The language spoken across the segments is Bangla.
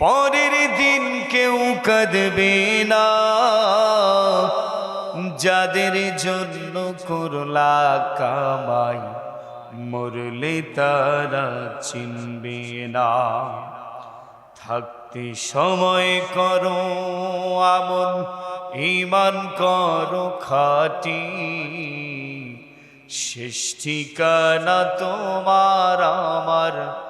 পরের দিন কেউ কাঁদবে না। যাদের জন্য করলা কামাই, মরলে তারা চিনবে না। থাকতে সময় করো আমন ইমান করো খাটি। শেষ ঠিকানা তোমার আমার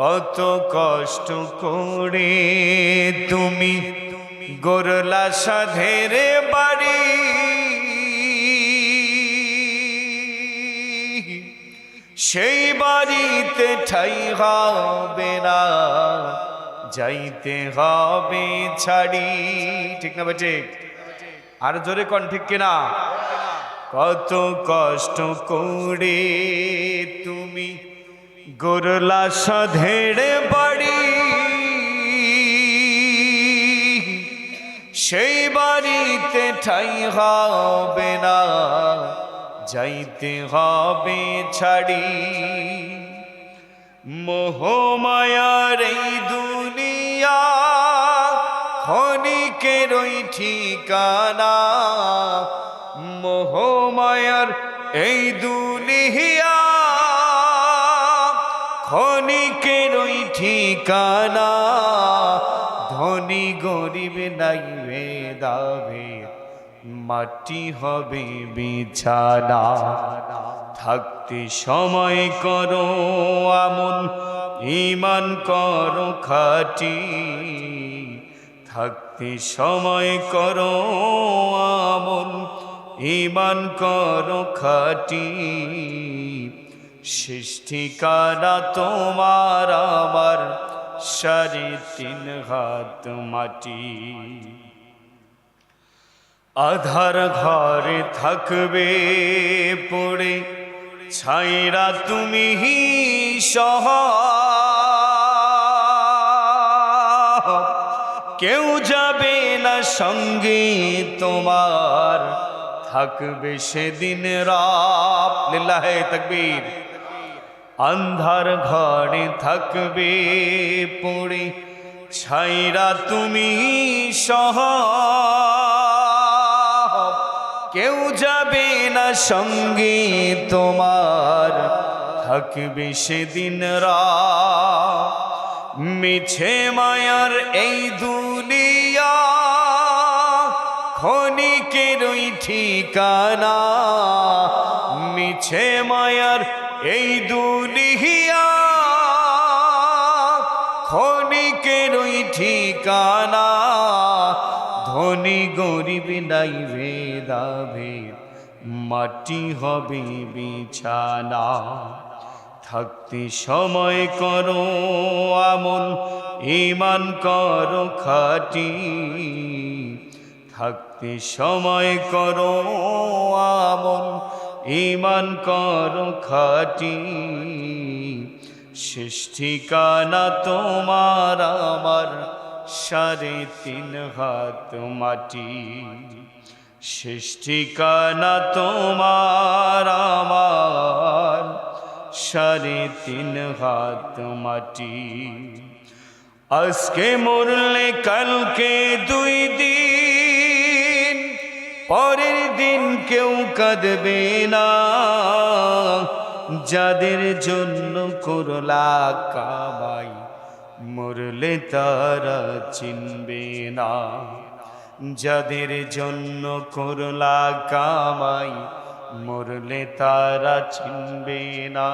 কত কষ্ট করে তুমি গোরলা সাধের বাড়ি। সেই বাড়িতে ঠাই হবে না, যাইতে হবে ছাড়ি। ঠিক না ঠিক আর জোরে কন, ঠিক কিনা? কত কষ্ট করে তুমি গোরলা সাধেড়ে বাড়ি। সেই বাড়িতে ঠাই হবে না, যাইতে হবে ছাড়ি। মোহমায়ার এই দুনিয়া ক্ষণিকের ওই ঠিকানা। মোহমায়ার এই দুনিয়া ঠিকানা? ধনী গরিব নাই দাবে মাটি হবে বিছানা। থাকতে সময় করো আমন ইমান করো খাটি। থাকতে সময় করো আমন ইমান করো খাটি। ঠিকানা তোমার আমার সাড়ে তিন হাত মাটি। আধার ঘরে থাকবে পড়ে ছাইরা তুমি সহ। কেউ যাবে না সঙ্গে তোমার, থাকবে সেদিন রাত। লিল্লাহে তকবীর। আন্ধার ঘরে থাকবে পড়ে, ছাইরা তুমি সহ কেউ যাবে না সঙ্গে তোমার, থাকবে সেদিন রাত। মিছে মায়ার এই দুনিয়া ওই ঠিকানা। মিছে মায়ার এই দুনিয়া ওই ঠিকানা, ধনী গরিব নাই ভেদাভে মাটি হবে বিছানা। থাকতে সময় করো, আমল ইমান করো খাটি। থাকতে সময় করো, আমল ইমান করো খাটি, শেষ ঠিকানা তোমার আমার, সাড়ে তিন হাত মাটি। শেষ ঠিকানা তোমার আমার, সাড়ে তিন হাত মাটি। আজকে মরলে কালকে দুই দিন পরের দিন কেউ কাঁদবে না। যাদের জন্য করলা কামাই মরলে তারা চিনবে না। যাদের জন্য করলা কামাই মরলে তারা চিনবে না।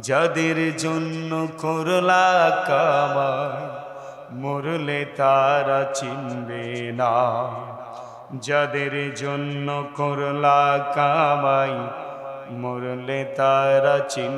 যাদের জন্য করলা কামাই মরলে তারা চিনবে না। যাদের জন্য করলা কামাই মরলে তারা চিন